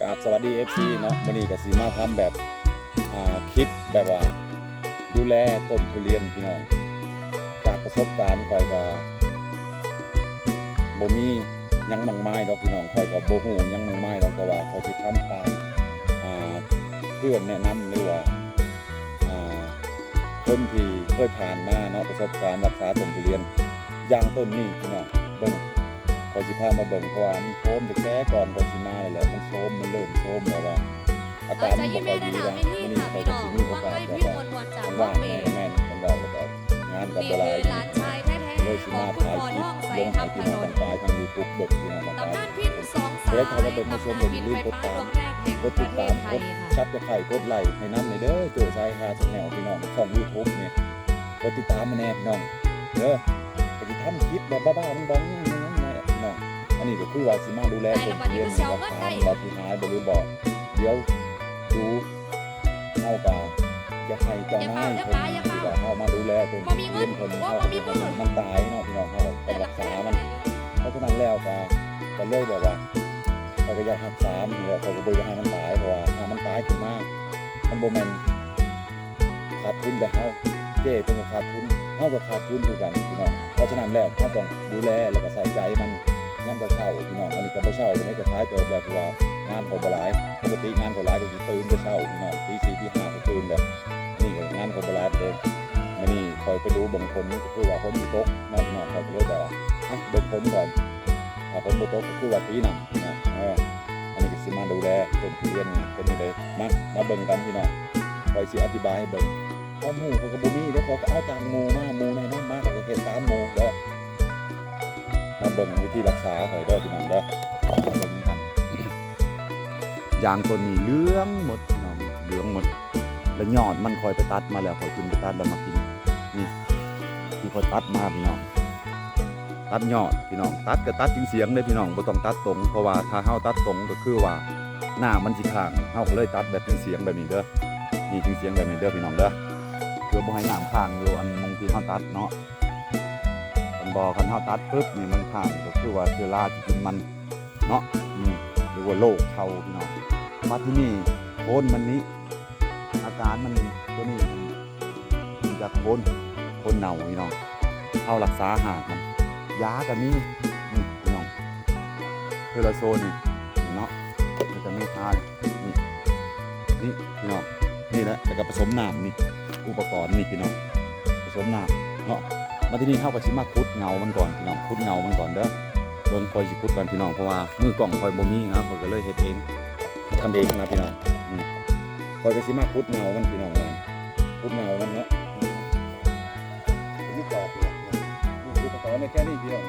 กราบสวัสดี FC เนาะวันนี้ก็สิมาทำแบบคลิปแบบว่า ดูแลต้นทุเรียนพี่น้องจากประสบการณ์คอยก็บ่มียังมังไม้ดอกพี่น้องคอยก็บ่ฮู้หยังมังไม้ดอกแต่ว่าคอยสิทำตามเพื่อนแนะนำหรือว่าอ่าคนที่เคยผ่านมาเนาะประสบการณ์รักษาต้นทุเรียนอย่างต้นนี้พี่น้องเบิ่ง พอสิพามาเบิ่งเพราะว่ามันโซมแต่แค่ก่อนพอสิมาเลยแหละมันโซมมันเริ่มโซมแล้วว่าอาเอการอใจมันเย็บ่นค่อยๆดีนะแล้วไม่วันที่นี้ค่ะเขาพี่ก็น้อสิงมีโอว่ากาให้สพี่แบบมว่านต์วันจากมันรถว่างเมแม่ย์แม่นมันเบาแล้วก็งานกับนี่บ่หลายคือหลานชายแท้เลยสิๆขอมางคุณถ่ายพ่อคลิท่ปองใสลงคำให้พพี่น้องนทางปลายทาง YouTube เบิ่งพี่น้องทางตำปลายนานพินสองสายเดี๋ยวเขามาเป็นผู้ชมตำนานพินอย่าลืมไฟกดฟ้าตามดวงแรกแห่งกปดระติดเทตามศไทกยดค่ะซับจะไข่กดไลค์ให้น้ำในเด้อโจซายคาชแนลพี่น้องช่อง YouTube เนี่ยกดติดตามมาแน่พี่น้องเด้อไปสิทำคลิปแบบบ้าๆบ้องๆ นนี้ก็คือว่าสิมาดูแลต้นทุเรียนรักษาบ่ที่หายบ่หรือบ่เดี๋ยวดูเฮากะจะให้เจ้านายเพิ่นที่ว่าเฮามาดูแลต้นทุเรียนเพิ่นเฮาสิให้มันตายเนาะพี่น้องเฮาต้องรักษามันเพราะฉะนั้นแล้วก็ก็เลยแบบว่าเขาก็อยากรักษามันแหละเขาก็บ่อยากให้มันตายเพราะว่าถ้ามันตายขึ้นมามันบ่แม่นขาดทุนแต่เฮาเจ้เป็นก็ขาดทุนเฮาก็ขาดทุนคือกันพี่น้องเพราะฉะนั้นแล้วเราต้องดูแลแล้วก็ใส่ใจมัน ยามเช้าพี่น้องอันนี้ก็บ่เช้าอันนี้ก็ท้ายเติบแบบว่างานเขาบ่หลายปกติงานเขาหลายก็สิตื่นแต่เช้าพี่น้องตี4ตี5ก็ตื่นแล้วนี่ก็งานเขาบ่หลายเด้มื้อนี้คอยไปดูบางคนนี่ก็คือว่าคนสิตกเนาะพี่น้องเขาก็เลยแบบว่าอะเบิ่งผมก่อนถ้าผมบ่ตกก็คือว่าตีหนังนะเอออันนี้ก็สิมาดูแลต้นเรียนเป็นยังไงมามาเบิ่งกันพี่น้องคอยสิอธิบายให้เบิ่งข้อมูลเขาก็บ่มีแล้วเขาก็เอาจากหมู่มาหมู่ในนั้นมาเขาก็เฮ็ดตามหมู่เด้ อมาเบิ่งวิธีรักษาให้เด้พี่น้องเด้อมาเบิ่งกันยางต้นนี้เหลืองหมดพี่น้องเหลืองหมด แล้วยอดมันคอยไปตัดมาแล้วคอยขึ้นไปตัดแล้วมากินนี่ที่คอยตัดมาพี่น้องตัดยอดพี่น้องตัดก็ตัดจริงเสียงเลยพี่น้องบ่ต้องตัดตรงเพราะว่าถ้าเฮาตัดตรงก็คือว่าหน้ามันสิข้างเฮาก็เลยตัดแบบจริงเสียงแบบนี้เด้อนี่จริงเสียงแบบนี้เด้อพี่น้องเด้อเพื่อบ่ให้น้ำข้างอยู่อันมงที่เฮาตัดเนาะ คันบ่คันเฮาตัดปึ๊บนี่มันข้างก็คือว่าเชื้อราที่กินมันเนาะอืมหรือว่าโรคเข้าพี่น้องมาที่นี่โคนมันนี้ อาการมันตัวนี้มันจะโคนโคนเน่าพี่น้องเฮารักษาหากมันยากับนี่นี่พี่น้องเทอราโซนนี่เนาะมันจะมีทานนี่นี่พี่น้องนี่แหละแล้วก็ผสมน้ำนี่อุปกรณ์นี่พี่น้องผสมน้ำเนาะ มาที่นี่เข้ากับชิมาคุดเงามันก่อนพี่น้องคุดเงามันก่อนเด้อเบิ่งคอยสิคุดก่อนพี่น้องเพราะว่ามือกล่องคอยบ่มีนะคอยก็เลยเฮ็ดเองทำเองนะพี่น้องคอยก็สิมาคุดเงามันพี่น้องนคุดเงามันเนาะนี่กรอบอยู่นะอุปกอนในแค่นี้พี่น้อง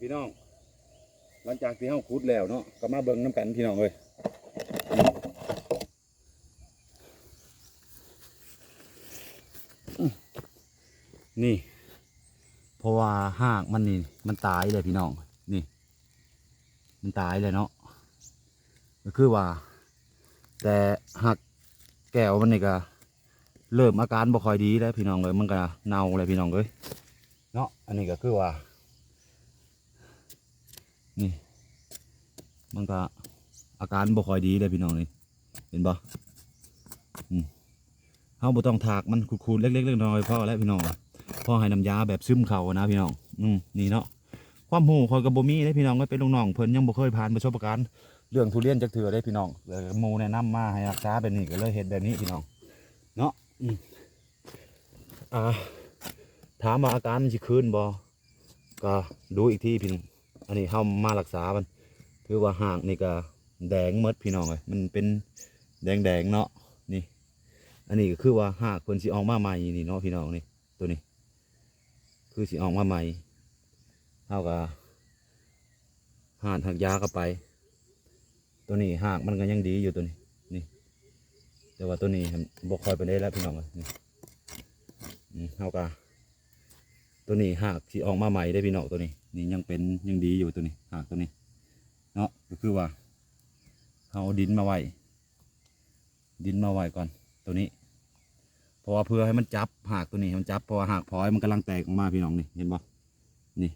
พี่น้อง หลังจากที่เฮาขุดแล้วเนาะก็มาเบิ่งน้ำกันพี่น้องเลยนี่ เพราะว่าหากมันนี่ มันตายเลยพี่น้อง นี่ มันตายเลยเนาะก็คือว่า แต่หักแก้วมันนี่ก็เริ่มอาการบ่ค่อยดีแล้วพี่น้องเลยมันก็เน่าเลยพี่น้องเลยเนาะอันนี้ก็คือว่า นี่ มันก็อาการบ่ค่อยดีเลยพี่น้องนี่เห็นบ่อืมเฮาบ่ต้องถากมันขูดๆเล็กๆน้อยๆพอแล้วพี่น้องพอให้น้ำยาแบบซึมเข้านะพี่น้องอืมนี่เนาะความหูคอยกับบ่มีเลยพี่น้องก็เป็นลูกน้องเพิ่นยังบ่เคยผ่านประสบการณ์เรื่องทุเรียนจักเทื่อได้พี่น้องเลยหมู่แนะนำมาให้รักษาแบบนี้ก็เลยเฮ็ดแบบนี้พี่น้องเนาะอืมอ่าถามว่าอาการมันสิคืนบ่ก็ดูอีกทีพี่น้อง อันนี้เฮามารักษามันคือว่าหางนี่ก็แดงหมดพี่น้องเลยมันเป็นแดงแดงๆเนาะนี่ อันนี้ก็คือว่าหากคนสิออกมาใหม่นี่เนาะพี่น้องนี่ตัวนี้ คือสิออกมาใหม่เท่ากับหานหักยาเข้าไป ตัวนี้หากมันก็ยังดีอยู่ตัวนี้นี่ แต่ว่าตัวนี้บกคอยไปได้แล้วพี่น้องเลยนี่เท่ากับ ตัวนี้หากสิออกมาใหม่ได้พี่น้องตัวนี้ นี่ยังเป็นยังดีอยู่ตัวนี้หากตัวนี้ เนาะก็คือว่าเอาดินมาไว้ดินมาไว้ก่อนตัวนี้ เพราะว่าเพื่อให้มันจับหากตัวนี้มันจับเพราะว่าหากพลอยมันกำลังแตกออกมาพี่น้องนี่เห็นปะนี่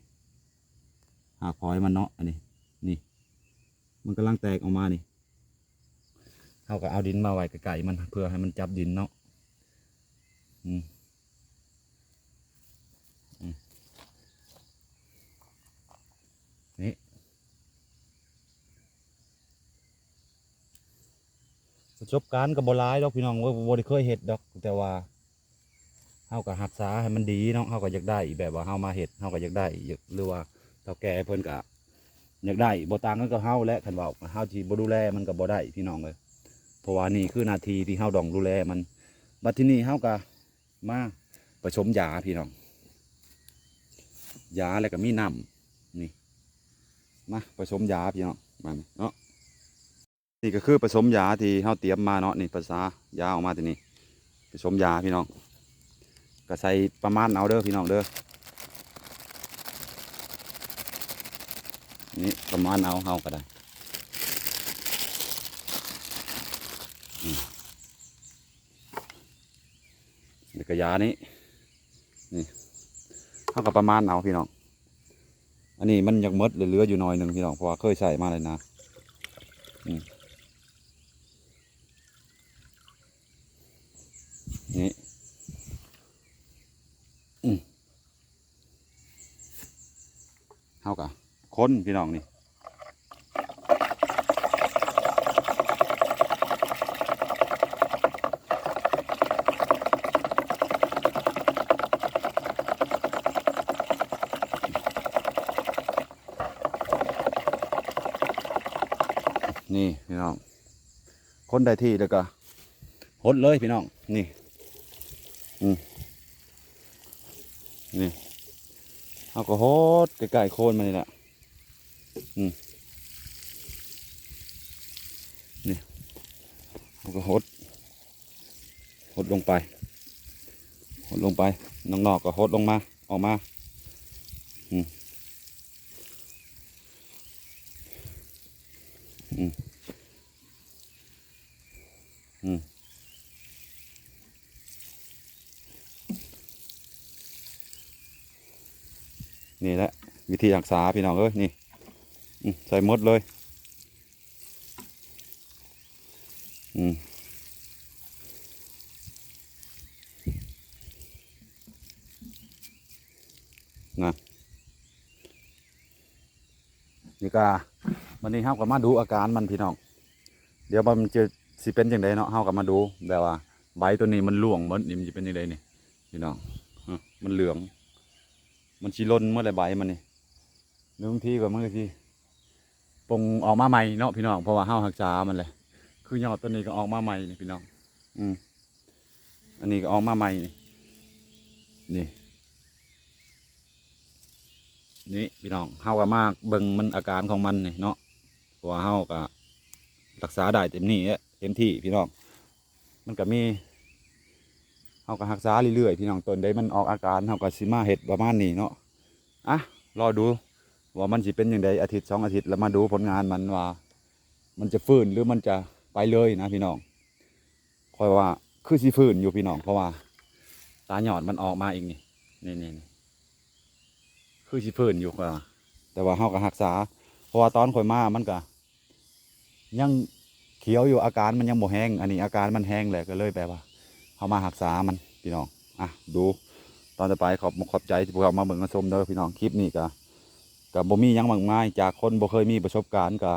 หากพลอยมันเนาะอันนี้นี่ มันกำลังแตกออกมานี่เขาก็เอาดินมาไว้ไกลๆมันเพื่อให้มันจับดินเนาะอืม ประสบการณ์กับบหลายดอกพี่น้องว่าบ่ได้เคยเห็ดดอก แต่ว่าเฮาก็รักษาให้มันดีเนาะเฮาก็อยากได้แบบว่าเฮามาเห็ดเฮาก็อยากได้อยากหรือว่าเฒ่าแก่เพิ่นก็อยากได้บ่ต่างกันกับเฮาและคันว่าเฮาที่บ่ดูแลมันก็บ่ได้พี่น้องเลยเพราะว่านี่คือนาทีที่เฮาต้องดูแลมันบัดที่นี้เฮาก็มาผสมยาพี่น้องยาแล้วก็มีน้ำนี่มาผสมยาพี่น้องมาเนาะ นี่ก็คือผสมยาที่เขาเตรียมมาเนาะนี่ภาษายาออกมาทีนี้ผสมยาพี่น้องก็ใส่ประมาณเอาเด้อพี่น้องเด้อนี่ประมาณเอาเฮาก็ได้อืมนี่ก็ยานี้นี่เฮาก็ประมาณเอาพี่น้อง อันนี้มันยังมดเหลืออยู่หน่อยหนึ่งพี่น้องเพราะว่าเคยใส่มาเลยนะนี่อืมเฮากะ คนพี่น้องนี่นี่พี่น้อง คนได้ที่แล้วก็หดเลยพี่น้อง นี่อืมนี่ เอาก็โหดใกล้ๆโคนมานี่แหละ อืมนี่เอาก็หด หดลงไป หดลงไปน้องนอกก็หดลงมา ออกมา อืมอืมอืมนี่แหละวิธีรักษาพี่น้องเอ้ยนี่ ใส่หมดเลยอืมนะนี่ก็วันนี้เฮาก็มาดูอาการมันพี่น้อง เดี๋ยวมันจะสิเป็นอยังไงเนาะเฮาก็มาดูแบบว่า ใบตัวนี้มันร่วงหมันนี่มันจะเป็นยังไงนี่พี่น้องมันเหลือง มันชีล้นเมื่อไรใบมันนี่บางทีก็มันก็ที ปงออกมาใหม่เนาะพี่น้องเพราะว่าห้าวหักษามันเลยคือยอดตัวนี้ก็ออกมาใหม่นี่พี่น้อง อืมอันนี้ก็ออกมาใหม่นี่นี่นี่พี่น้องเฮาก็มาเบิ่งมันอาการของมันนี่เนาะเพราะว่าเฮาก็รักษาได้เต็มที่อะเต็มที่พี่น้อง มันก็มีเฮาก็รักษาเรื่อยๆพี่น้องต้นใดมันออกอาการเฮาก็สิมาเฮ็ดประมาณนี้เนาะอะรอดู ว่ามันสิเป็นอยังไงอาทิตย์สองอาทิตย์แล้วมาดูผลงานมันว่า มันจะฟื้นหรือมันจะไปเลยนะพี่น้องคอยว่าคือสิฟื้นอยู่พี่น้องเพราะว่า ตาหยอดมันออกมาอีกนี่นี่นี่คือสิฟื้นอยู่ก็แต่ว่าเฮาก็รักษา เพราะว่าตอนขอยมามันก็ยังเขียวอยู่อาการมันยังบ่แห้งอันนี้อาการมันแห้งแหละก็เลยแปลว่าเฮามารักษามันพี่น้องอะดูตอนต่อไปขอบขอบใจที่พวกเรามาเบิ่งมาชมเด้อพี่น้องคลิปนี้ก็ ก็บ่มียังมากมายจากคนบ่เคยมีประสบการณ์ก็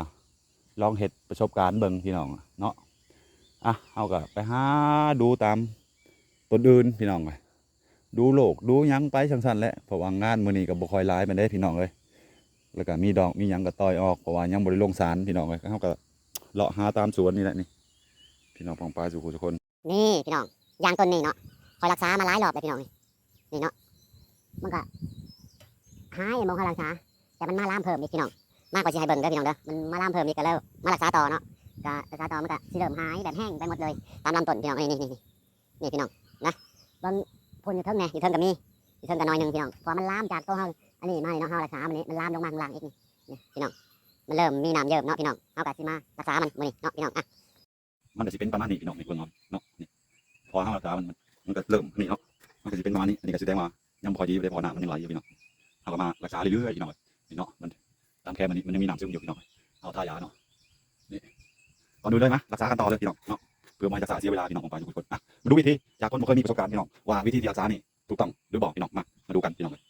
ลองเฮ็ดประสบการณ์เบิ่งพี่น้องเนาะอะเฮาก็ไปหาดูตามต้นอื่นพี่น้องไปดูโลกดูยังไปสั้นๆแหละเพราะว่างานมื้อนี้ก็บ่ค่อยหลายปานใดพี่น้องเอ้ยแล้วก็มีดอกมียังก็ต่อยออกเพราะว่ายังบ่ได้ลงสารพี่น้องเอ้ยเฮาก็เลาะหาตามสวนนี่แหละนี่พี่น้องปองปลายสุขุทุกคน นี่พี่น้องยางต้นนี้เนาะคอยรักษามาหลายรอบเลยพี่น้องนี่นี่เนาะมันก็หายมองคอยรักษา แต่มันมาล่ามเพิ่มอีกพี่น้องมากกว่าที่ให้เบิ่งเด้อพี่น้องเด้อมันมาล่ามเพิ่มอีกก็แล้วมารักษาต่อเนาะก็รักษาต่อมันก็สิเริ่มหายแบบแห้งไปหมดเลย ตามลำต้นพี่น้องนี่นี่นี่นี่พี่น้องนะเบิ่งพ่นอยู่เทิงไงอยู่เทิงกับมีอยู่เทิงกับน้อยหนึงพี่น้องพราะมันล่ามจากตัวเฮาอันนี้มาเนาะเฮารักษามันนี่มันล่ามลงมาข้างล่างอีกนี่พี่น้องมันเริ่มมีน้ำเยิ้มเนาะพี่น้องเฮาก็สิมารักษามันมื้อนี้เนาะพี่น้องอะมันก็สิเป็นประมาณนี้พี่น้องนี่เบิ่งเอาเนาะนี่พอเฮารักษามันมันก็เริ่มนี่เนาะมันก็สิเป็นประมาณนี้อันนี้ก็แสดงว่ายังบ่ค่อดีบ่ได้พอน้ำมันยังไหลอยู่พี่น้องเฮาก็มารักษาเรื่อยๆพี่น้อง นี่เนาะมันตามแคมันนี่มันยังมีน้ำซึมอยู่พี่น้องเอาทายาเนาะนี่ก่องดูเลยนะรักษากันต่อเลยพี่น้องเนาะเพื่อไม่ให้รักษาเสียเวลาพี่น้องของไปทุกคนอะมาดูวิธีจากคนบ่เคยมีประสบการณ์พี่น้องว่าวิธีที่รักษานี่ถูกต้องหรือบอกพี่น้องมามาดูกันพี่น้องเลย